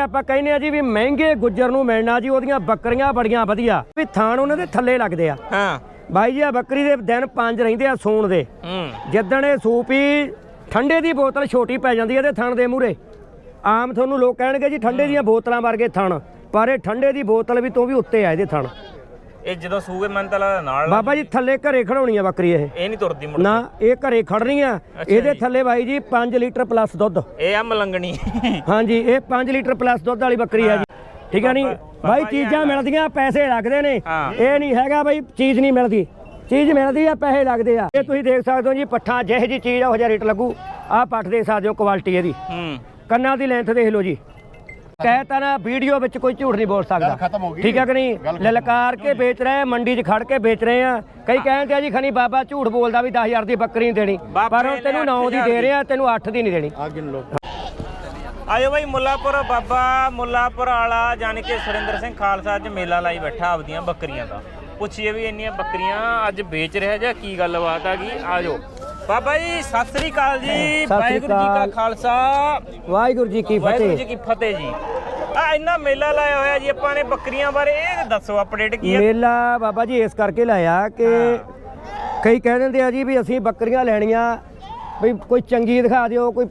ਆਪਾਂ ਕਹਿੰਦੇ ਆ ਜੀ ਵੀ ਮਹਿੰਗੇ ਗੁੱਜਰ ਨੂੰ ਮਿਲਣਾ ਜੀ ਉਹਦੀਆਂ ਬੱਕਰੀਆਂ ਬੜੀਆਂ ਵਧੀਆ। ਵੀ ਥਾਣ ਉਹਨਾਂ ਦੇ ਥੱਲੇ ਲੱਗਦੇ ਆ। ਹਾਂ। ਬਾਈ ਜੀ ਆ ਬੱਕਰੀ ਦੇ ਦਿਨ ਪੰਜ ਰਹਿੰਦੇ ਆ ਸੂਣ ਦੇ। ਹੂੰ। ਜਿੱਦਣ ਇਹ ਸੂਪੀ ਠੰਡੇ ਦੀ ਬੋਤਲ ਛੋਟੀ ਪੈ ਜਾਂਦੀ ਹੈ ਤੇ ਥਣ ਦੇ ਮੂਰੇ ਆਮ ਤੁਹਾਨੂੰ ਲੋਕ ਕਹਿਣਗੇ ਜੀ ਠੰਡੇ ਦੀਆਂ ਬੋਤਲਾਂ ਵਰਗੇ ਥਣ ਪਰ ਇਹ ਠੰਡੇ ਦੀ ਬੋਤਲ ਵੀ ਤੋਂ ਵੀ ਉੱਤੇ ਆ ਇਹਦੇ ਥਣ। ਇਹ ਜਦੋਂ ਸੂਗੇ ਮਨ ਤਲਾ ਨਾਲ ਬਾਬਾ ਜੀ ਥੱਲੇ ਘਰੇ ਖੜਾਉਣੀ ਆ ਬੱਕਰੀ ਇਹ। ਇਹ ਨਹੀਂ ਤੁਰਦੀ ਮੁੜ ਨਾ ਇਹ ਘਰੇ ਖੜਨੀ ਆ। ਇਹਦੇ ਥੱਲੇ ਬਾਈ ਜੀ 5 ਲੀਟਰ ਪਲੱਸ ਦੁੱਧ। ਇਹ ਆ ਮਲੰਗਣੀ। ਹਾਂਜੀ ਇਹ 5 ਲੀਟਰ ਪਲੱਸ ਦੁੱਧ ਵਾਲੀ ਬੱਕਰੀ ਆ ਜੀ। ਠੀਕ ਆ ਨਹੀਂ ਬਾਈ ਚੀਜ਼ਾਂ ਮਿਲਦੀਆਂ ਪੈਸੇ ਲੱਗਦੇ ਨੇ। ਇਹ ਨਹੀਂ ਹੈਗਾ ਬਾਈ ਚੀਜ਼ ਨਹੀਂ ਮਿਲਦੀ। ਚੀਜ਼ ਮਿਲਦੀ ਆ ਪੈਸੇ ਲੱਗਦੇ ਆ। ਇਹ ਤੁਸੀਂ ਦੇਖ ਸਕਦੇ ਹੋ ਜੀ ਪੱਠਾ ਜਿਹੇ ਜੀ ਚੀਜ਼ ਆ ਉਹ ਜਿਹਾ ਰੇਟ ਲੱਗੂ। ਆਹ ਪੱਠ ਦੇ ਸਕਦੇ ਹੋ ਕੁਆਲਿਟੀ ਇਹਦੀ। ਹੂੰ। ਕੰਨਾਂ ਦੀ ਲੈਂਥ ਦੇਖ ਲਓ ਜੀ। ਕਹਿ ਤਾਂ ਨਾ ਵੀਡੀਓ ਵਿੱਚ ਕੋਈ ਝੂਠ ਨਹੀਂ ਬੋਲ ਸਕਦਾ। ਖਤਮ ਹੋ ਗਈ। ਠੀਕ ਹੈ ਕਿ ਨਹੀਂ? ਲਲਕਾਰ ਕੇ ਵੇਚ ਰਹੇ ਆ ਮੰਡੀ 'ਚ ਖੜ ਕੇ ਵੇਚ ਰਹੇ ਆ। ਕਈ ਕਹਿੰਦੇ ਆ ਜੀ ਖਣੀ ਬਾਬਾ ਝੂਠ ਬੋਲਦਾ ਵੀ 10000 ਦੀ ਬੱਕਰੀ ਨਹੀਂ ਦੇਣੀ। ਪਰ ਉਹ ਤੈਨੂੰ 9 ਦੀ 8,000 ਦੇ। ਰਹੇ ਆ ਤੈਨੂੰ 8 ਦੀ ਨਹੀਂ ਦੇਣੀ। ਆ ਗਿਣ ਲੋ ਆਇਓ ਬਾਈ ਮੁੱਲਾਪੁਰ ਬਾਬਾ ਮੁੱਲਾਪੁਰ ਵਾਲਾ ਜਾਣੀ ਕਿ ਸੁਰਿੰਦਰ ਸਿੰਘ ਖਾਲਸਾ ਅੱਜ ਮੇਲਾ ਲਾਈ ਬੈਠਾ ਆਪਦੀਆਂ ਬੱਕਰੀਆਂ ਦਾ। ਪੁੱਛੀਏ ਵੀ ਇੰਨੀਆਂ ਬੱਕਰੀਆਂ ਅੱਜ ਵੇਚ ਰਿਹਾ ਜਾਂ ਕੀ ਗੱਲਬਾਤ ਆ ਗਈ? ਆਜੋ ਬਾਬਾ ਜੀ ਸਤਿ ਸ੍ਰੀ ਅਕਾਲ ਜੀ। ਸ੍ਰੀ ਵਾਹਿਗੁਰੂ ਜੀ ਕਾ ਅਕਾਲ। ਖਾਲਸਾ। ਵਾਹਿਗੁਰੂ ਜੀ ਕੀ ਵਾਹਿਗੁਰੂ ਜੀ ਫਤਿਹ ਕੀ ਫਤਿਹ ਜੀ। ਆ ਇੰਨਾ ਮੇਲਾ ਲਾਇਆ ਹੋਇਆ ਜੀ ਆਪਾਂ ਨੇ ਬੱਕਰੀਆਂ ਬਾਰੇ ਇਹ ਦੱਸੋ ਅਪਡੇਟ ਕੀ ਹੈ? ਮੇਲਾ ਬਾਬਾ ਜੀ ਇਸ ਕਰਕੇ ਲਾਇਆ ਕਿ ਕਈ ਕਹਿ ਦਿੰਦੇ ਆ ਜੀ ਵੀ ਅਸੀਂ ਬੱਕਰੀਆਂ ਲੈਣੀਆਂ ਵੀ ਕੋਈ ਚੰਗੀ ਦਿਖਾ ਦਿਓ ਕੋਈ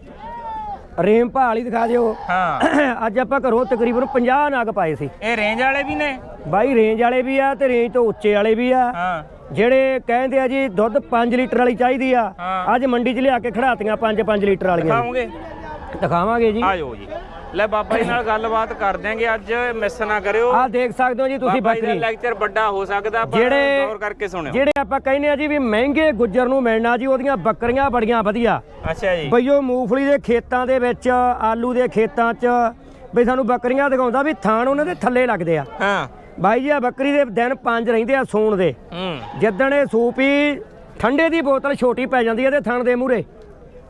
ਰੇਮ ਭਾਲ ਦਿਖਾ ਦਿਓ। ਹਾਂ। ਅੱਜ ਆਪਾਂ ਘਰੋਂ ਤਕਰੀਬਨ 50 ਨਗ ਪਾਏ ਸੀ। ਇਹ ਰੇਂਜ ਵਾਲੇ ਵੀ ਨੇ? ਬਾਈ ਰੇਂਜ ਵਾਲੇ ਵੀ ਆ ਤੇ ਰੇਂਜ ਤੋਂ ਉੱਚੇ ਵਾਲੇ ਵੀ ਆ। ਹਾਂ। ਜਿਹੜੇ ਕਹਿੰਦੇ ਆ ਜੀ ਦੁੱਧ 5 ਲੀਟਰ ਵਾਲੀ ਚਾਹੀਦੀ ਆ। ਅੱਜ ਮੰਡੀ 'ਚ ਲਿਆ ਕੇ ਖੜਾਤੀਆਂ 5-5 ਲੀਟਰ ਵਾਲੀਆਂ। ਖਾਓਗੇ ਦਿਖਾਵਾਂਗੇ ਜੀ। ਆਜੋ ਜੀ। ਲੈ ਬਾਬਾ ਜੀ ਨਾਲ ਗੱਲਬਾਤ ਕਰ ਦਿਆਂਗੇ ਅੱਜ ਮਿਸ ਨਾ ਕਰਿਓ। ਆਹ ਦੇਖ ਸਕਦੇ ਹੋ ਜੀ ਤੁਸੀਂ ਬਾਬਾ ਜੀ ਦਾ ਬੱਕਰੀ। ਲੈਕਚਰ ਵੱਡਾ ਹੋ ਸਕਦਾ ਪਰ ਜਿਹੜੇ- ਗੌਰ ਕਰਕੇ ਸੁਣਿਓ। ਜਿਹੜੇ ਆਪਾਂ ਕਹਿੰਦੇ ਆ ਜੀ ਵੀ ਮਹਿੰਗੇ ਗੁੱਜਰ ਨੂੰ ਮਿਲਣਾ ਜੀ ਉਹਦੀਆਂ ਬੱਕਰੀਆਂ ਬੜੀਆਂ ਵਧੀਆ। ਅੱਛਾ ਜੀ। ਬਈ ਉਹ ਮੂੰਗਫਲੀ ਦੇ ਖੇਤਾਂ ਦੇ ਵਿੱਚ ਆਲੂ ਦੇ ਖੇਤਾਂ 'ਚ ਬਈ ਸਾਨੂੰ ਬੱਕਰੀਆਂ ਦਿਖਾਉਂਦਾ ਵੀ ਥਾਣ ਉਹਨਾਂ ਦੇ ਥੱਲੇ ਲੱਗਦੇ ਆ। ਹਾਂ। ਬਾਈ ਜੀ ਆ ਬੱਕਰੀ ਦੇ ਦਿਨ ਪੰਜ ਰਹਿੰਦੇ ਆ ਸੂਣ ਦੇ। ਹੂੰ। ਜਿੱਦਣ ਇਹ ਸੂਪੀ ਠੰਡੇ ਦੀ ਬੋਤਲ ਛੋਟੀ ਪੈ ਜਾਂਦੀ ਹੈ ਤੇ ਥਣ ਦੇ ਮੂਰੇ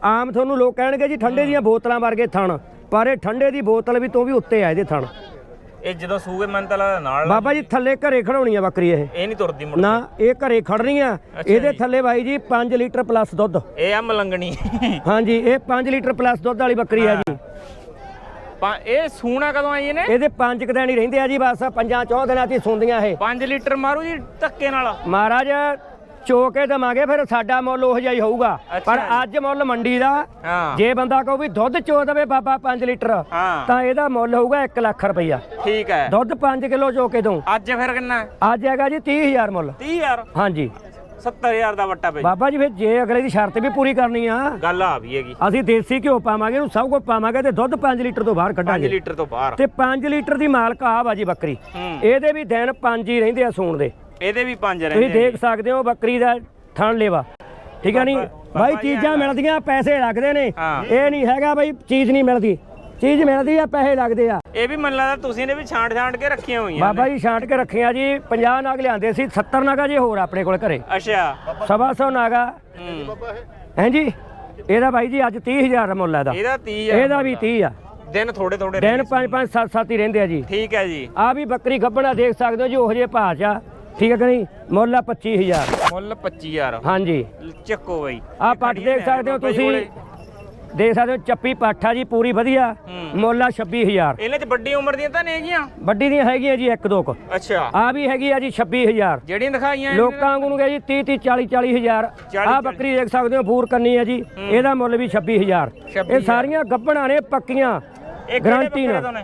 ਆਮ ਤੁਹਾਨੂੰ ਲੋਕ ਕਹਿਣਗੇ ਜੀ ਠੰਡੇ ਦੀਆਂ ਬੋਤਲਾਂ ਵਰਗੇ ਥਣ। ਪਰ ਇਹ ਠੰਡੇ ਦੀ ਬੋਤਲ ਵੀ ਤੋਂ ਵੀ ਉੱਤੇ ਆ ਇਹਦੇ ਥਣ। ਇਹ ਜਦੋਂ ਸੂਗੇ ਮਨ ਤਲਾ ਨਾਲ ਬਾਬਾ ਜੀ ਥੱਲੇ ਘਰੇ ਖੜਾਉਣੀ ਆ ਬੱਕਰੀ ਇਹ। ਇਹ ਨਹੀਂ ਤੁਰਦੀ ਮੁੜ ਨਾ ਇਹ ਘਰੇ ਖੜਨੀ ਆ। ਇਹਦੇ ਥੱਲੇ ਬਾਈ ਜੀ 5 ਲੀਟਰ ਪਲੱਸ ਦੁੱਧ। ਇਹ ਆ ਮਲੰਗਣੀ। ਹਾਂਜੀ ਇਹ 5 ਲੀਟਰ ਪਲੱਸ ਦੁੱਧ ਵਾਲੀ ਬੱਕਰੀ ਆ ਜੀ। ਇਹ ਸੂਣਾ ਕਦੋਂ ਆਈ ਇਹਨੇ? ਇਹਦੇ ਪੰਜ ਕੁ ਦਿਨ ਹੀ ਰਹਿੰਦੇ ਆ ਜੀ ਬਸ ਪੰਜਾਂ ਚੌਂ ਦਿਨਾਂ 'ਚ ਹੀ ਸੁੰਦੀਆਂ ਇਹ। 5 ਲੀਟਰ ਮਾਰੂ ਜੀ ਧੱਕੇ ਨਾਲ। ਮਹਾਰਾਜ ਚੋ ਕੇ ਦਵਾਂਗੇ ਫਿਰ ਸਾਡਾ ਮੁੱਲ ਉਹ ਜਿਹਾ ਹੀ ਹੋਊਗਾ। ਪਰ। ਅੱਜ ਮੁੱਲ ਮੰਡੀ ਦਾ ਹਾਂ। ਜੇ ਬੰਦਾ ਕਹੋ ਵੀ ਦੁੱਧ ਚੋ ਦੇਵੇ ਬਾਬਾ 5 ਲੀਟਰ ਹਾਂ। ਤਾਂ ਇਹਦਾ ਮੁੱਲ ਹੋਊਗਾ 1 ਲੱਖ ਰੁਪਈਆ। ਠੀਕ ਹੈ। ਦੁੱਧ 5 ਕਿਲੋ ਚੋ ਕੇ ਦਊ। ਅੱਜ ਫਿਰ ਕਿੰਨਾ? ਅੱਜ ਹੈਗਾ ਜੀ 30000 ਮੁੱਲ। 30000 ਹਾਂਜੀ। 70000 ਦਾ ਵੱਟਾ ਪੈ ਬਾਬਾ ਜੀ ਫਿਰ ਜੇ ਅਗਲੇ ਦੀ ਸ਼ਰਤ ਵੀ ਪੂਰੀ ਕਰਨੀ ਆ ਗੱਲ ਆ ਵੀ ਹੈਗੀ। ਅਸੀਂ ਦੇਸੀ ਘਿਓ ਪਾਵਾਂਗੇ ਇਹਨੂੰ ਸਭ ਕੁਝ ਪਾਵਾਂਗੇ ਤੇ ਦੁੱਧ 5 ਲੀਟਰ ਤੋਂ ਬਾਹਰ 5 ਕੱਢਾਂਗੇ ਲੀਟਰ ਤੋਂ ਬਾਹਰ। ਤੇ 5 ਲੀਟਰ ਦੀ ਮਾਲਕ ਆ ਵਾ ਜੀ ਬੱਕਰੀ। ਹੂੰ। ਇਹਦੇ ਵੀ ਦਿਨ 5 ਹੀ ਰਹਿੰਦੇ ਆ ਸੂਣ ਦੇ। ਇਹਦੇ ਵੀ 5 ਤੁਸੀਂ ਰਹਿੰਦੇ ਦੇਖ ਸਕਦੇ ਹੋ ਬੱਕਰੀ ਦਾ ਥਣ ਲੇਵਾ। ਠੀਕ ਹੈ ਨਹੀਂ ਬਾਈ ਚੀਜ਼ਾਂ। ਮਿਲਦੀਆਂ ਪੈਸੇ ਲੱਗਦੇ ਨੇ। ਇਹ ਨਹੀਂ ਹੈਗਾ ਬਾਈ ਚੀਜ਼ ਨਹੀਂ ਮਿਲਦੀ। ਚੀਜ਼ ਮਿਲਦੀ ਆ ਪੈਸੇ ਲੱਗਦੇ ਆ। ਇਹ ਵੀ ਮੈਨੂੰ ਲੱਗਦਾ ਤੁਸੀਂ ਨੇ ਵੀ ਛਾਂਟ ਛਾਂਟ ਕੇ ਰੱਖੀਆਂ ਹੋਈਆਂ ਬਾਬਾ ਜੀ ਛਾਂਟ ਕੇ ਰੱਖਿਆ ਜੀ 50 ਨਾਗ ਲਿਆਂਦੇ ਸੀ 70 ਨਾਗਾ ਜੇ ਹੋਰ ਆਪਣੇ ਕੋਲ ਘਰੇ। ਅੱਛਾ। ਸਵਾ ਸੌ ਨਾਗਾ। ਹੂੰ। ਹਾਂਜੀ ਇਹਦਾ ਬਾਈ ਜੀ ਅੱਜ 30000 ਦਾ ਮੁੱਲ ਹੈ ਇਹਦਾ। ਇਹਦਾ 30 ਇਹਦਾ ਵੀ 30 ਆ। ਦਿਨ ਥੋੜੇ ਥੋੜੇ ਦਿਨ 5 5 7 7 ਹੀ ਰਹਿੰਦੇ ਆ ਜੀ। ਠੀਕ ਹੈ ਜੀ। ਆ ਵੀ ਬੱਕਰੀ ਗੱਬਣਾ ਦੇਖ ਸਕਦੇ ਹੋ ਜੀ ਉਹ ਜੇ ਭਾਅ ਚ ਆ। ਠੀਕ ਹੈ ਕਿ ਨਹੀਂ? ਮੁੱਲ ਆ 25000 ਮੁੱਲ 25000 ਹਾਂਜੀ। ਚੱਕੋ ਬਈ। ਆ ਪੱਟ ਦੇਖ ਸਕਦੇ ਹੋ ਤੁਸੀਂ। ਦੇਖ ਸਕਦੇ ਹੋ ਚੱਪੀ ਪੱਠ ਜੀ ਪੂਰੀ ਵਧੀਆ। ਹੂੰ। ਮੁੱਲ ਆ 26000 ਇਹਨਾਂ 'ਚ ਵੱਡੀ ਉਮਰ ਦੀਆਂ ਤਾਂ ਨਹੀਂ ਹੈਗੀਆਂ ਵੱਡੀ ਦੀਆਂ ਹੈਗੀਆਂ ਜੀ ਇੱਕ ਦੋ ਕੁ। ਅੱਛਾ। ਆ ਵੀ ਹੈਗੀ ਆ ਜੀ 26000 ਜਿਹੜੀਆਂ ਦਿਖਾਈਆਂ ਲੋਕਾਂ ਵਾਂਗੂ ਨੂੰ ਗਏ ਜੀ 30 30 40 40000 ਚਾਲੀ- ਆ ਬੱਕਰੀ ਦੇਖ ਸਕਦੇ ਹੋ ਫੂਰ ਕੰਨੀ ਆ ਜੀ। ਇਹਦਾ ਮੁੱਲ ਵੀ 26000 ਛੱਬੀ ਇਹ ਸਾਰੀਆਂ ਗੱਬਣਾ ਨੇ ਪੱਕੀਆਂ। ਗਰੰਟੀ ਨਾਲ।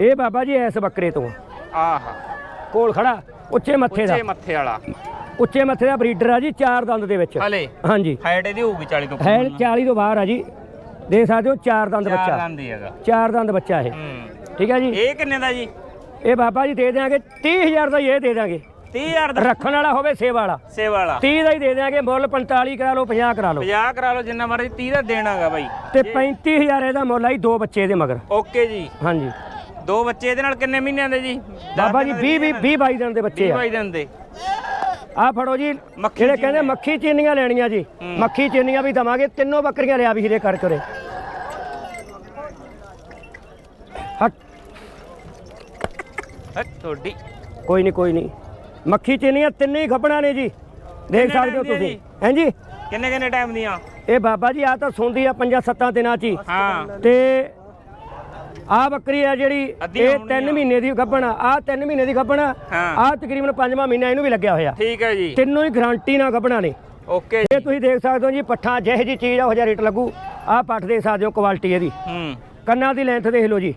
ਇਹ ਬਾਬਾ ਜੀ ਐਸ ਬੱਕਰੇ ਤੋਂ। ਆਹ। ਕੋਲ ਖੜਾ ਉੱਚੇ ਮੱਥੇ ਦਾ। ਉੱਚੇ ਮੱਥੇ ਵਾਲਾ। ਉੱਚੇ ਮੱਥੇ ਦਾ ਬਰੀਡਰ ਆ ਜੀ ਚਾਰ ਦੰਦ ਦੇ ਵਿੱਚ। ਹਲੇ? ਹਾਂਜੀ। ਹਾਈਟ ਇਹਦੀ ਹੋਊਗੀ 40 ਤੋਂ ਹੈ 40 ਤੋਂ ਬਾਹਰ ਆ ਜੀ। ਦੇਖ ਸਕਦੇ ਹੋ ਚਾਰ ਦੰਦ ਚਾਰ ਬੱਚਾ। ਦੰਦ ਹੀ ਹੈਗਾ। ਚਾਰ ਦੰਦ ਬੱਚਾ ਇਹ। ਠੀਕ ਹੈ ਜੀ? ਇਹ ਕਿੰਨੇ ਦਾ ਜੀ? ਇਹ ਬਾਬਾ ਜੀ ਦੇ ਦਿਆਂਗੇ 30000 ਦਾ ਹੀ ਇਹ ਦੇ ਦਿਆਂਗੇ। 30000 ਦਾ? ਰੱਖਣ ਵਾਲਾ ਹੋਵੇ ਸੇਵਾ ਵਾਲਾ। ਸੇਵਾ ਵਾਲਾ। 30 ਦਾ ਹੀ ਦੇ ਦਿਆਂਗੇ ਮੁੱਲ 45 ਕਰਾ ਲਓ 50 ਕਰਾ ਲਓ। 50 ਕਰਾ ਲਓ ਜਿੰਨਾ ਮਰਜ਼ੀ 30 ਦਾ ਦੇਣਾਗਾ ਬਾਈ। ਤੇ 35000 ਇਹਦਾ ਮੁੱਲ ਆਈ ਦੋ ਬੱਚੇ ਦੇ ਮਗਰ। ਓਕੇ ਜੀ। ਹਾਂਜੀ। ਦੋ ਬੱਚੇ ਇਹਦੇ ਨਾਲ ਕਿੰਨੇ ਮਹੀਨਿਆਂ ਦੇ ਜੀ? ਬਾਬਾ ਜੀ 20 20 20 22 ਦਿਨ ਦੇ ਬੱਚੇ ਆ। ਬਾਈ ਦਿਨ ਦੇ। ਆ ਫੜੋ ਜੀ ਮੱਖੀ ਜਿਹੜੇ ਕਹਿੰਦੇ ਮੱਖੀ ਚੀਨੀਆਂ ਲੈਣੀਆਂ ਜੀ ਮੱਖੀ ਚੀਨੀਆਂ ਵੀ ਦਵਾਂਗੇ ਤਿੰਨੋਂ ਬੱਕਰੀਆਂ ਲਿਆ ਵੀ ਹੀਰੇ ਕਰ ਕਰੇ ਹਟ। ਹਟ ਤੁਹਾਡੀ। ਕੋਈ ਨਹੀਂ ਕੋਈ ਨਹੀਂ ਮੱਖੀ ਚੀਨੀਆਂ ਤਿੰਨੇ ਹੀ ਖੱਪਣਾ ਨੇ ਜੀ। ਦੇਖ ਸਕਦੇ ਹੋ ਤੁਸੀਂ। ਜੀ? ਹਾਂਜੀ ਕਿੰਨੇ ਕਿੰਨੇ ਟਾਈਮ ਦੀਆਂ? ਇਹ ਬਾਬਾ ਜੀ ਆ ਤਾਂ ਸੁਣਦੀ ਆ ਪੰਜਾਂ ਸੱਤਾਂ ਦਿਨਾਂ ਚ ਹੀ। ਹਾਂ। ਤੇ ਆ ਬੱਕਰੀ ਆ ਜਿਹੜੀ ਇਹ ਆਉਣੀ 3 ਮਹੀਨੇ ਦੀ ਗੱਭਣ ਆ। ਆ 3 ਮਹੀਨੇ ਦੀ ਗੱਭਣ ਆ। ਹਾਂ। ਆ ਤਕਰੀਬਨ 5ਵਾਂ ਮਹੀਨਾ ਇਹਨੂੰ ਵੀ ਲੱਗਿਆ ਹੋਇਆ। ਠੀਕ ਹੈ ਜੀ। ਤਿੰਨੋਂ ਹੀ ਗਾਰੰਟੀ ਨਾਲ ਗੱਭਣਾ ਨੇ। ਓਕੇ ਇਹ ਤੁਸੀਂ ਦੇਖ ਸਕਦੇ ਹੋ ਜੀ ਪੱਠਾ ਜਿਹੇ ਜੀ ਚੀਜ਼ ਆ ਉਹ ਜਿਹਾ ਰੇਟ ਲੱਗੂ। ਆ ਪੱਠ ਦੇਖ ਸਕਦੇ ਹੋ ਕੁਆਲਿਟੀ ਇਹਦੀ। ਹੂੰ। ਕੰਨਾਂ ਦੀ ਲੈਂਥ ਦੇਖ ਲਓ ਜੀ।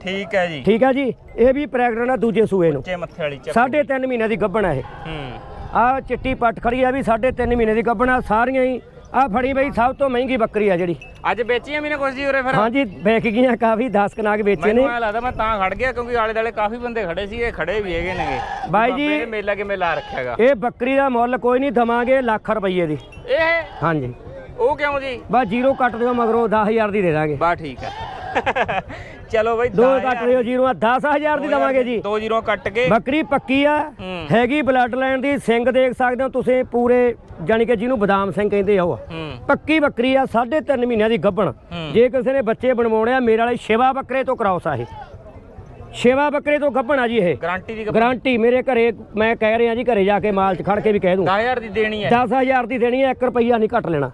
ਠੀਕ ਹੈ ਜੀ। ਠੀਕ ਆ ਜੀ। ਇਹ ਵੀ ਪ੍ਰੈਗਨੈਂਟ ਆ ਦੂਜੇ ਸੂਏ ਨੂੰ। ਉੱਚੇ ਮੱਥੇ ਵਾਲੀ ਚੱਕ ਸਾਢੇ ਤਿੰਨ ਮਹੀਨੇ ਦੀ ਗੱਭਣ ਆ ਇਹ। ਹੂੰ। ਆ ਚਿੱਟੀ ਪੱਟ ਖੜੀ ਆ ਵੀ ਸਾਢੇ ਤਿੰਨ ਮਹੀਨੇ ਦੀ ਗੱਭਣ ਆ ਸਾਰੀਆਂ ਹੀ ਆ ਫੜੀ ਬਈ ਸਭ ਤੋਂ ਮਹਿੰਗੀ ਬੱਕਰੀ ਆ ਜਿਹੜੀ। ਅੱਜ ਵੇਚੀਆਂ ਵੀ ਨੇ ਕੁਝ ਜੀ ਉਰੇ ਫਿਰ? ਹਾਂਜੀ ਵਿਕ ਗਈਆਂ ਕਾਫੀ 10 ਕਨਾਗ ਵੇਚੇ ਮੈਨੂੰ ਨੇ ਐ ਲੱਗਦਾ ਮੈਂ ਤਾਂ ਖੜ ਗਿਆ ਕਿਉਂਕਿ ਆਲੇ ਦਾਲੇ ਕਾਫੀ ਬੰਦੇ ਖੜੇ ਸੀ ਇਹ ਖੜੇ ਵੀ ਹੈਗੇ ਨੇਗੇ। ਬਾਈ ਜੀ- ਬਾਬੇ ਨੇ ਮੇਲਾ ਕਿਵੇਂ ਲਾ ਰੱਖਿਆਗਾ ਇਹ ਬੱਕਰੀ ਦਾ ਮੁੱਲ ਕੋਈ ਨਹੀਂ ਦਵਾਂਗੇ ਲੱਖ ਰੁਪਏ ਦੀ। ਇਹ? ਹਾਂਜੀ। ਉਹ ਕਿਉਂ ਜੀ? ਬਸ ਜ਼ੀਰੋ ਕੱਟ ਦਿਓ ਮਗਰੋਂ 10000 ਦੀ ਦੇ ਦਾਂਗੇ। ਬਾ ਠੀਕ ਹੈ ਚਲੋ ਬਈ ਦੋ ਕੱਟ ਦਿਓ ਜ਼ੀਰੋ 10000 ਦੀ ਦਵਾਂਗੇ ਜੀ। ਦੋ ਜ਼ੀਰੋ ਕੱਟ ਕੇ। ਬੱਕਰੀ ਪੱਕੀ ਆ। ਹੈਗੀ ਬਲੱਡ ਲਾਈਨ ਦੀ ਸਿੰਘ ਦੇਖ ਸਕਦੇ ਹੋ ਤੁਸੀਂ ਪੂਰੇ ਜਾਨੀ ਕਿ ਜਿਹਨੂੰ ਬਦਾਮ ਸਿੰਘ ਕਹਿੰਦੇ ਆ ਉਹ ਪੱਕੀ ਬੱਕਰੀ ਆ 3.5 ਮਹੀਨਿਆਂ ਦੀ ਗੱਭਣ। ਜੇ ਕਿਸੇ ਨੇ ਬੱਚੇ ਬਣਵਾਉਣੇ ਆ ਮੇਰੇ ਵਾਲੇ ਸ਼ਿਵਾ ਬੱਕਰੇ ਤੋਂ ਕਰਾਉਸ ਆ ਇਹ। ਸ਼ਿਵਾ ਬੱਕਰੇ ਤੋਂ ਗੱਭਣ ਆ ਜੀ ਇਹ। ਗਾਰੰਟੀ ਦੀ ਗਾਰੰਟੀ ਮੇਰੇ ਘਰੇ ਮੈਂ ਕਹਿ ਰਿਹਾ ਜੀ ਘਰੇ ਜਾ ਕੇ ਮਾਲ 'ਚ ਖੜ ਕੇ ਵੀ ਕਹਿ ਦੂੰ। 10000 ਦੀ ਦੇਣੀ ਹੈ। 10000 ਦੀ ਦੇਣੀ ਹੈ 1 ਰੁਪਈਆ ਨਹੀਂ ਘੱਟ ਲੈਣਾ।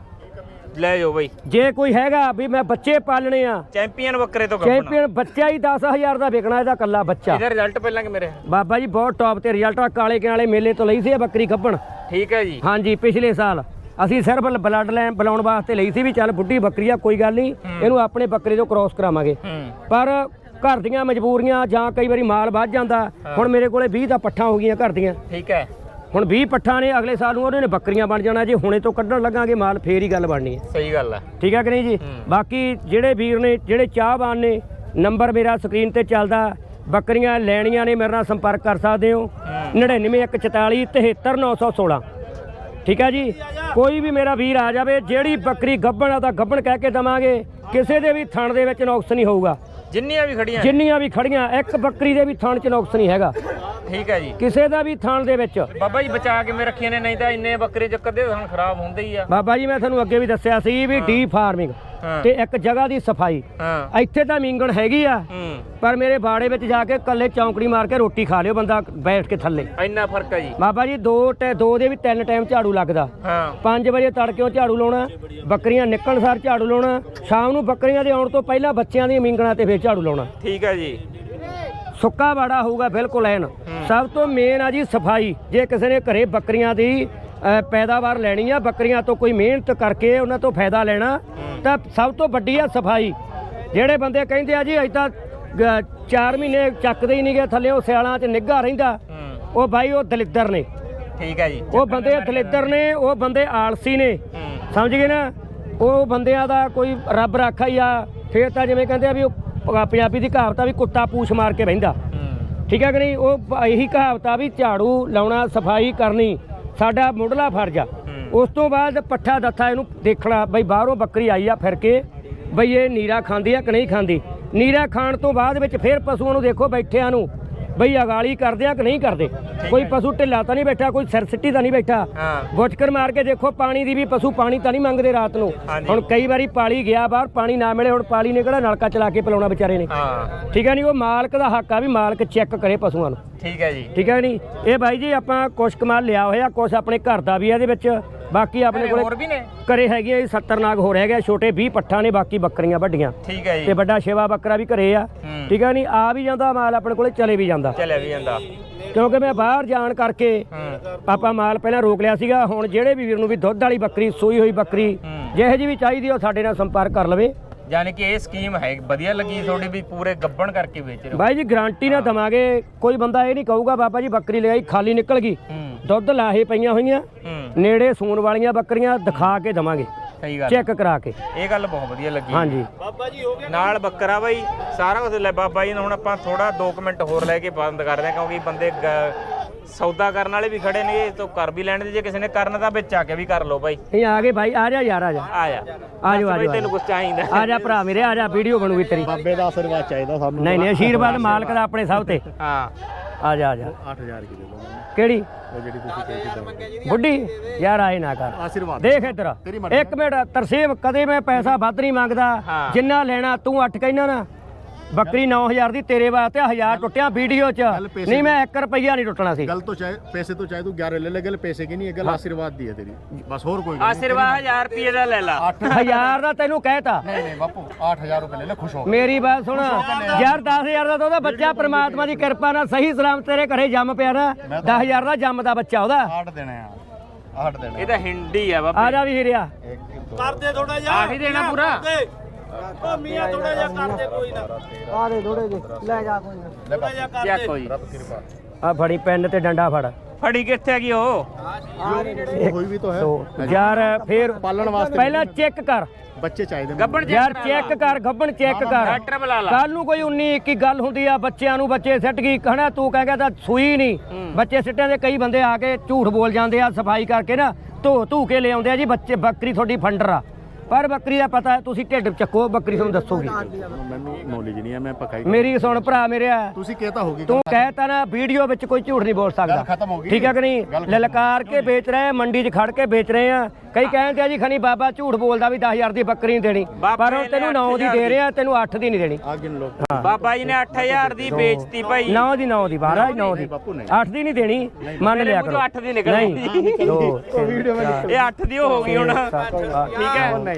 ਲੈ ਜਾਓ ਬਈ। ਜੇ ਕੋਈ ਹੈਗਾ ਵੀ ਮੈਂ ਬੱਚੇ ਪਾਲਣੇ ਆ ਚੈਂਪੀਅਨ ਬੱਕਰੇ ਤੋਂ ਕੱਪਣਾ ਚੈਂਪੀਅਨ ਬੱਚਾ ਹੀ 10000 ਦਾ ਵਿਕਣਾ ਇਹਦਾ ਕੱਲਾ ਬੱਚਾ। ਇਹਦਾ ਰਿਜ਼ਲਟ ਪਹਿਲਾਂ ਕਿ ਮੇਰੇ? ਬਾਬਾ ਜੀ ਬਹੁਤ ਟੌਪ ਤੇ ਰਿਜ਼ਲਟ ਆ ਕਾਲੇ ਕਿਨਾਲੇ ਮੇਲੇ ਤੋਂ ਲਈ ਸੀ ਇਹ ਬੱਕਰੀ ਗੱਭਣ ਠੀਕ ਹੈ ਜੀ। ਹਾਂਜੀ ਪਿਛਲੇ ਸਾਲ। ਅਸੀਂ ਸਿਰਫ ਬਲੱਡ ਲਾਈਨ ਬੁਲਾਉਣ ਵਾਸਤੇ ਲਈ ਸੀ ਵੀ ਚੱਲ ਬੁੱਢੀ ਬੱਕਰੀ ਆ ਕੋਈ ਗੱਲ ਨਹੀਂ ਇਹਨੂੰ ਆਪਣੇ ਬੱਕਰੇ ਤੋਂ ਕ੍ਰਾਸ ਕਰਾਵਾਂਗੇ। ਹੂੰ। ਪਰ ਘਰ ਦੀਆਂ ਮਜਬੂਰੀਆਂ ਜਾਂ ਕਈ ਵਾਰੀ ਮਾਲ ਵੱਧ ਜਾਂਦਾ ਹੁਣ ਮੇਰੇ ਕੋਲੇ 20 ਦਾ ਪੱਠਾ ਹੋ ਗਈਆਂ ਘਰ ਦੀਆਂ। ਠੀਕ ਹੈ। ਹੁਣ 20 ਪੱਠਾ ਨੇ ਅਗਲੇ ਸਾਲ ਨੂੰ ਉਹਨੇ ਨੇ ਬੱਕਰੀਆਂ ਬਣ ਜਾਣਾ ਜੇ ਹੁਣੇ ਤੋਂ ਕੱਢਣ ਲੱਗਾਂਗੇ ਮਾਲ ਫੇਰ ਹੀ ਗੱਲ ਬਣਨੀ ਹੈ। ਸਹੀ ਗੱਲ ਹੈ। ਠੀਕ ਹੈ ਕਿ ਨਹੀਂ ਜੀ? ਬਾਕੀ ਜਿਹੜੇ ਵੀਰ ਨੇ ਜਿਹੜੇ ਚਾਹਵਾਨ ਨੇ ਨੰਬਰ ਮੇਰਾ ਸਕਰੀਨ ਤੇ ਚੱਲਦਾ ਬੱਕਰੀਆਂ ਲੈਣੀਆਂ ਨੇ ਮੇਰੇ ਨਾਲ ਸੰਪਰਕ ਕਰ ਸਕਦੇ ਹੋ। 9914 73916 ਠੀਕ ਹੈ ਜੀ? ਕੋਈ ਵੀ ਮੇਰਾ ਵੀਰ ਆ ਜਾਵੇ ਜਿਹੜੀ ਬੱਕਰੀ ਗੱਭਣ ਆ ਤਾਂ ਗੱਭਣ ਕਹਿ ਕੇ ਦਵਾਂਗੇ। ਕਿਸੇ ਦੇ ਵੀ ਥਣ ਦੇ ਵਿੱਚ ਨੁਕਸ ਨਹੀਂ ਹੋਊਗਾ। ਜਿੰਨੀਆਂ ਵੀ ਖੜੀਆਂ। ਜਿੰਨੀਆਂ ਵੀ ਖੜੀਆਂ ਇੱਕ ਬੱਕਰੀ ਦੇ ਵੀ ਥਣ 'ਚ ਨੁਕਸ ਨਹੀਂ ਹੈਗਾ। ਠੀਕ ਹੈ ਜੀ। ਕਿਸੇ ਦਾ ਵੀ ਥਣ ਦੇ ਵਿੱਚ। ਬਾਬਾ ਜੀ ਬਚਾ ਕੇ ਮੈਂ ਰੱਖੀਆਂ ਨੇ ਨਹੀਂ ਤਾਂ ਇੰਨੇ ਬੱਕਰੇ ਚ ਕਦੇ ਹੁਣ ਖਰਾਬ ਹੁੰਦੇ ਹੀ ਆ। ਬਾਬਾ ਜੀ ਮੈਂ ਤੁਹਾਨੂੰ ਅੱਗੇ ਵੀ ਦੱਸਿਆ ਸੀ ਵੀ ਡੀ ਫਾਰਮਿੰਗ ਤੇ ਇੱਕ ਜਗ੍ਹਾ ਦੀ ਸਫ਼ਾਈ। ਇੱਥੇ ਤਾਂ ਮੀਂਗਣ ਹੈਗੀ ਆ ਪਰ ਮੇਰੇ ਬਾੜੇ ਵਿੱਚ ਜਾ ਕੇ ਕੱਲੇ ਚੌਂਕੜੀ ਮਾਰ ਕੇ ਰੋਟੀ ਖਾ ਲਿਓ ਬੰਦਾ ਬੈਠ ਕੇ ਥੱਲੇ। ਇੰਨਾ ਫ਼ਰਕ ਹੈ ਜੀ। ਬਾਬਾ ਜੀ ਦੋ ਟੈ ਦੋ ਦੇ ਵੀ ਤਿੰਨ ਟਾਈਮ ਝਾੜੂ ਲੱਗਦਾ। ਹਾਂ। 5 ਵਜੇ ਤੜਕਿਓਂ ਝਾੜੂ ਲਾਉਣਾ ਬੱਕਰੀਆਂ ਨਿਕਲਣ ਸਾਰ ਝਾੜੂ ਲਾਉਣਾ ਸ਼ਾਮ ਨੂੰ ਬੱਕਰੀਆਂ ਦੇ ਆਉਣ ਤੋਂ ਪਹਿਲਾਂ ਬੱਚਿਆਂ ਦੀਆਂ ਮੀਂਗਣਾ ਤੇ ਫੇਰ ਝਾੜੂ ਲਾਉਣਾ। ਠੀਕ ਹੈ ਜੀ। ਸੁੱਕਾ ਬਾੜਾ ਹੋਊਗਾ ਬਿਲਕੁਲ ਐਨ। ਸਭ ਤੋਂ ਮੇਨ ਆ ਜੀ ਸਫ਼ਾਈ। ਜੇ ਕਿਸੇ ਨੇ ਘਰੇ ਬੱਕਰੀਆਂ ਦੀ ਪੈਦਾਵਾਰ ਲੈਣੀ ਆ ਬੱਕਰੀਆਂ ਤੋਂ ਕੋਈ ਮਿਹਨਤ ਕਰਕੇ ਉਹਨਾਂ ਤੋਂ ਫਾਇਦਾ ਲੈਣਾ ਤਾਂ ਸਭ ਤੋਂ ਵੱਡੀ ਆ ਸਫ਼ਾਈ। ਜਿਹੜੇ ਬੰਦੇ ਕਹਿੰਦੇ ਆ ਜੀ ਅਜ ਤਾਂ 4 ਮਹੀਨੇ ਚੱਕਦੇ ਹੀ ਨਹੀਂ ਗਏ ਥੱਲੇ ਉਹ ਸਿਆਲਾਂ 'ਚ ਨਿੱਘਾ ਰਹਿੰਦਾ। ਉਹ ਬਾਈ ਉਹ ਦਲਿੱਦਰ ਨੇ। ਠੀਕ ਹੈ ਜੀ। ਉਹ ਬੰਦੇ ਦਲਿੱਦਰ ਨੇ ਉਹ ਬੰਦੇ ਆਲਸੀ ਨੇ। ਸਮਝ ਗਏ ਨਾ? ਉਹ ਬੰਦਿਆਂ ਦਾ ਕੋਈ ਰੱਬ ਰਾਖਾ ਹੀ ਆ। ਫੇਰ ਤਾਂ ਜਿਵੇਂ ਕਹਿੰਦੇ ਆ ਵੀ ਉਹ ਪ- ਪੰਜਾਬੀ ਦੀ ਕਹਾਵਤ ਆ ਵੀ ਕੁੱਤਾ ਪੂਛ ਮਾਰ ਕੇ ਬਹਿੰਦਾ। ਠੀਕ ਹੈ ਕਿ ਨਹੀਂ? ਉਹ ਬ- ਇਹੀ ਕਹਾਵਤ ਆ ਵੀ ਝਾੜੂ ਲਾਉਣਾ ਸਫ਼ਾਈ ਕਰਨੀ ਸਾਡਾ ਮੁੱਢਲਾ ਫਰਜ਼ ਆ। ਉਸ ਤੋਂ ਬਾਅਦ ਪੱਠਾ ਦੱਥਾ ਇਹਨੂੰ ਦੇਖਣਾ ਬਈ ਬਾਹਰੋਂ ਬੱਕਰੀ ਆਈ ਆ ਫਿਰ ਕੇ ਬਈ ਇਹ ਨੀਰਾ ਖਾਂਦੀ ਆ ਕਿ ਨਹੀਂ ਖਾਂਦੀ? ਨੀਰਾ ਖਾਣ ਤੋਂ ਬਾਅਦ ਵਿੱਚ ਫਿਰ ਪਸ਼ੂਆਂ ਨੂੰ ਦੇਖੋ ਬੈਠਿਆਂ ਨੂੰ ਬਈ ਅਗਾਲੀ ਕਰਦੇ ਆ ਕਿ ਨਹੀਂ ਕਰਦੇ? ਕੋਈ ਪਸ਼ੂ ਢਿੱਲਾ ਤਾਂ ਨਹੀਂ ਬੈਠਾ ਕੋਈ ਸਿਰ ਸਿੱਟੀ ਤਾਂ ਨਹੀਂ ਬੈਠਾ। ਬੁੱਚਕਰ ਮਾਰ ਕੇ ਦੇਖੋ ਪਾਣੀ ਦੀ ਵੀ ਪਸ਼ੂ ਪਾਣੀ ਤਾਂ ਨਹੀਂ ਮੰਗਦੇ ਰਾਤ ਨੂੰ। ਹੁਣ ਕਈ ਵਾਰੀ ਪਾਲੀ ਗਿਆ ਬਾਹਰ ਪਾਣੀ ਨਾ ਮਿਲੇ ਹੁਣ ਪਾਲੀ ਨੇ ਕਿਹੜਾ ਨਲਕਾ ਚਲਾ ਕੇ ਪਿਲਾਉਣਾ ਵਿਚਾਰੇ ਨੇ। ਠੀਕ ਹੈ ਨਹੀਂ ਉਹ ਮਾਲਕ ਦਾ ਹੱਕ ਆ ਵੀ ਮਾਲਕ ਚੈੱਕ ਕਰੇ ਪਸ਼ੂਆਂ ਨੂੰ। ਠੀਕ ਹੈ ਜੀ। ਠੀਕ ਹੈ ਨਹੀਂ ਇਹ ਬਾਈ ਜੀ ਆਪਾਂ ਕੁਛ ਕਮਾਲ ਲਿਆ ਹੋਇਆ ਕੁਛ ਆਪਣੇ ਘਰ ਦਾ ਵੀ ਆ ਇਹਦੇ ਵਿੱਚ। ਬਾਕੀ ਆਪਣੇ ਘਰੇ ਕੋਲੇ ਹੋਰ ਵੀ ਨੇ? ਘਰੇ ਹੈਗੇ 70 ਨਾਗ ਹੋ ਰਹਿ ਗਿਆ ਛੋਟੇ 20 ਪੱਠਾ ਨੇ ਬਾਕੀ ਬੱਕਰੀਆਂ ਵੱਡੀਆਂ। ਠੀਕ ਹੈ ਤੇ ਜੀ ਵੱਡਾ ਸ਼ੇਵਾ ਬੱਕਰਾ ਵੀ ਘਰੇ ਆ। ਹੂੰ। ਠੀਕ ਹੈ ਨਹੀਂ ਆ ਵੀ ਜਾਂਦਾ ਮਾਲ ਆਪਣੇ ਕੋਲੇ ਚਲੇ ਵੀ ਜਾਂਦਾ। ਚੱਲਿਆ ਵੀ ਜਾਂਦਾ। ਕਿਉਂਕਿ ਮੈਂ ਬਾਹਰ ਜਾਣ ਕਰਕੇ ਹੂੰ। ਆਪਾਂ ਮਾਲ ਪਹਿਲਾਂ ਰੋਕ ਲਿਆ ਸੀਗਾ ਹੁਣ ਜਿਹੜੇ ਵੀ ਵੀਰ ਨੂੰ ਵੀ ਦੁੱਧ ਵਾਲੀ ਬੱਕਰੀ ਸੂਈ ਹੋਈ ਬੱਕਰੀ ਹੂੰ। ਜਿਹੇ ਜੀ ਵੀ ਚਾਹੀਦੀ ਉਹ ਸਾਡੇ ਨਾਲ ਸੰਪਰਕ ਕਰ ਲਵੇ। ਯਾਨੀ ਕਿ ਇਹ ਸਕੀਮ ਹੈ ਵਧੀਆ ਲੱਗੀ ਤੁਹਾਡੀ ਵੀ ਪੂਰੇ ਗੱਬਣ ਕਰਕੇ ਵੇਚ ਰਹੇ ਹੋ। ਬਾਈ ਜੀ ਗਾਰੰਟੀ ਨਾ ਦਵਾਂਗੇ। ਕੋਈ ਬੰਦਾ ਇਹ ਨਹੀਂ ਕਹੂਗਾ ਬਾਬਾ ਜੀ ਬੱਕਰੀ ਲਿਆਈ ਖਾਲੀ ਨਿਕਲ ਗਈ। ਹੂੰ। ਦੁੱਧ ਲਾਹੇ ਪਈਆਂ ਹੋਈਆਂ ਹੂੰ। ਨੇੜੇ ਸੂਣ ਵਾਲੀਆਂ ਬੱਕਰੀਆਂ ਦਿਖਾ ਕੇ ਦਵਾਂਗੇ। ਸਹੀ ਗੱਲ। ਚੈੱਕ ਕਰਾ ਕੇ। ਇਹ ਗੱਲ ਬਹੁਤ ਵਧੀਆ ਲੱਗੀ। ਹਾਂਜੀ। ਨਾਲ ਬੱਕਰਾ ਬਾਈ ਸਾਰਾ ਕੁਝ ਲੈ ਬਾਬਾ ਜੀ ਨੂੰ ਹੁਣ ਆਪਾਂ ਥੋੜਾ 2 ਮਿੰਟ ਹੋਰ ਲੈ ਕੇ ਬੰਦ ਕਰਦੇ ਹਾਂ ਕਿਉਂਕਿ ਬੰਦੇ ਸੌਦਾ ਕਰਨ ਵਾਲੇ ਵੀ ਖੜੇ ਨੇ ਤੋਂ ਕਰ ਵੀ ਲੈਣ ਦੇ ਜੇ ਕਿਸੇ ਨੇ ਕਰਨ ਤਾਂ ਵਿੱਚ ਆ ਕੇ ਵੀ ਕਰ ਲਓ ਬਾਈ। ਇਹ ਆ ਗਏ ਭਾਈ ਆ ਜਾ ਯਾਰ ਆ ਜਾ। ਆ ਜਾ। ਆ ਜਾ ਜਾ ਤੈਨੂੰ ਕੁਝ ਚਾਹੀਦਾ। ਆ ਜਾ ਭਰਾ ਮੇਰੇ ਆ ਜਾ ਵੀਡੀਓ ਬਣੂਗੀ ਤੇਰੀ। ਬਾਬੇ ਦਾ ਆਸ਼ੀਰਵਾਦ ਚਾਹੀਦਾ ਸਾਨੂੰ। ਨਹੀਂ ਨਹੀਂ ਆਸ਼ੀਰਵਾਦ ਮਾਲਕ ਦਾ ਆਪਣੇ ਸਭ ਤੇ। ਹਾਂ। ਆ ਜਾ ਆ ਜਾ। 8000 ਕੀ ਦੇ ਦੋ ਮੈਨੂੰ ਕਿਹੜੀ? ਉਹ ਜਿਹੜੀ ਤੁਸੀਂ ਕਹੀ ਸੀ ਦਵਾਂਗੇ ਬੁੱਢੀ? ਯਾਰ ਆਏ ਨਾ ਕਰ। ਆਸ਼ੀਰਵਾਦ। ਦੇਖ ਇੱਧਰ। ਇੱਕ ਮਿੰਟ ਤਰਸੇਮ ਕਦੇ ਮੈਂ ਪੈਸਾ ਵੱਧ ਨਹੀਂ ਮੰਗਦਾ। ਜਿੰਨਾ ਲੈਣਾ ਤੂੰ ਅੱਠ ਕਹਿਣਾ ਨਾ। ਬੱਕਰੀ 9000 ਦੀ ਤੇਰੇ ਵਾਸਤੇ 1000 ਟੁੱਟਿਆ ਵੀਡੀਓ 'ਚ ਪੈਸੇ ਨਹੀਂ ਮੈਂ 1 ਰੁਪਈਆ ਨਹੀਂ ਟੁੱਟਣਾ ਸੀ गल तो चाहे पैसे तो चाहे तू ग्यारह ले ले गल पैसे की नहीं है गल आशीर्वाद दी है तेरी बस और कोई गल नहीं। ਆਸ਼ੀਰਵਾਦ 1000 ਰੁਪਏ ਦਾ ਲੈ ਲਾ आठ 1000 ਦਾ ਤੈਨੂੰ ਕਹਿਤਾ नहीं नहीं बापू आठ हजार रुपए ले ले खुश हो ਮੇਰੀ ਬਾਤ ਸੁਣ ਯਾਰ 10000 ਦਾ ਤਾਂ ਉਹਦਾ ਬੱਚਾ ਪ੍ਰਮਾਤਮਾ ਦੀ ਕਿਰਪਾ ਨਾਲ ਸਹੀ ਸਲਾਮ ਤੇਰੇ ਘਰੇ ਜੰਮ ਪਿਆ ਨਾ 10000 ਦਾ ਜੰਮਦਾ ਬੱਚਾ ਉਹਦਾ आठ देने हैं आठ देने ਇਹ ਤਾਂ ਹਿੰਦੀ ਆ ਆ ਬਾਬਾ ਜਾ ਵੀ ਹੀਰਿਆ हैं। एक दो ਕਰਦੇ ਥੋੜਾ ਜਿਹਾ ਆਹੀ ਦੇਣਾ ਪੂਰਾ ਉਹ ਫੜੀ ਪੈਨ ਤੇ ਡੰਡਾ ਫੜ। ਫੜੀ ਕਿੱਥੇ ਹੈਗੀ ਉਹ? ਹੋਈ ਵੀ ਤਾਂ ਹੈ। ਯਾਰ ਫੇਰ ਪਾਲਣ ਵਾਸਤੇ ਪਹਿਲਾਂ ਚੈੱਕ ਕਰ। ਬੱਚੇ ਚਾਹੀਦੇ ਨੇ। ਗੱਬਣ ਯਾਰ ਚੈੱਕ ਕਰ ਗੱਬਣ ਚੈੱਕ ਕਰ। ਡਾਕਟਰ ਬੁਲਾ ਲਾ। ਕੱਲ ਨੂੰ ਕੋਈ 19 21 ਗੱਲ ਹੁੰਦੀ ਆ ਬੱਚਿਆਂ ਨੂੰ ਬੱਚੇ ਸਿੱਟ ਗਈ। ਕਹਣਾ ਤੂੰ ਕਹਿ ਗਿਆ ਤਾਂ ਸੂਈ ਨਹੀਂ। ਬੱਚੇ ਸਿੱਟਿਆਂ ਦੇ ਕਈ ਬੰਦੇ ਆ ਕੇ ਝੂਠ ਬੋਲ ਜਾਂਦੇ ਆ ਸਫ਼ਾਈ ਕਰਕੇ ਨਾ ਧੋ ਧੂ ਕੇ ਲਿਆਉਂਦੇ ਆ ਜੀ ਬੱਚੇ ਬੱਕਰੀ ਤੁਹਾਡੀ ਫੰਡਰ ਆ। ਪਰ ਬੱਕਰੀ ਦਾ ਪਤਾ ਹੈ ਤੁਸੀਂ ਢਿੱਡ ਚੱਕੋ ਬੱਕਰੀ ਤੁਹਾਨੂੰ ਦੱਸੂਗੀ ਮੈਨੂੰ ਨੌਲੇਜ ਨਹੀਂ ਹੈ ਮੈਂ ਪਕਾਈ ਮੇਰੀ ਸੁਣ ਭਰਾ ਮੇਰੇ ਆ ਤੁਸੀਂ ਕਹਿਤਾ ਹੋਗੀ ਤੂੰ ਕਹਿਤਾ ਨਾ ਵੀਡੀਓ ਵਿੱਚ ਕੋਈ ਝੂਠ ਨਹੀਂ ਬੋਲ ਸਕਦਾ ਖਤਮ ਹੋ ਗਈ ਠੀਕ ਹੈ ਕਿ ਨਹੀਂ ਗੱਲ। ਲਲਕਾਰ ਕੇ ਵੇਚ ਰਹੇ ਆ ਮੰਡੀ 'ਚ ਖੜ ਕੇ ਵੇਚ ਰਹੇ ਆ ਕਈ ਕਹਿੰਦੇ ਆ ਜੀ ਖਣੀ ਬਾਬਾ ਝੂਠ ਬੋਲਦਾ ਵੀ 10000 ਦੀ ਬੱਕਰੀ ਨਹੀਂ ਦੇਣੀ ਪਰ ਉਹ ਨੇ ਤੈਨੂੰ 9 ਦੀ 8,000 ਦੇ ਰਹੇ ਤੈਨੂੰ 8 ਦੀ ਨਹੀਂ ਦੇਣੀ ਆ ਗਿਣ ਲੋ ਬਾਬਾ ਜੀ ਨੇ 8000 ਦੀ ਵੇਚਤੀ ਭਾਈ 9 ਦੀ 9 ਦੀ 12 9 ਦੀ ਬਾਪੂ ਨਹੀਂ 8 ਦੀ ਨਹੀਂ ਦੇਣੀ ਮੰਨ ਲਿਆ ਕਰੋ 8 ਦੀ ਨਿਕਲ ਨਹੀਂ ਦੋ ਵੀਡੀਓ ਵਿੱਚ ਇਹ 8 ਦੀ ਹੋ ਗਈ ਹੁਣ ਠੀਕ ਹੈ।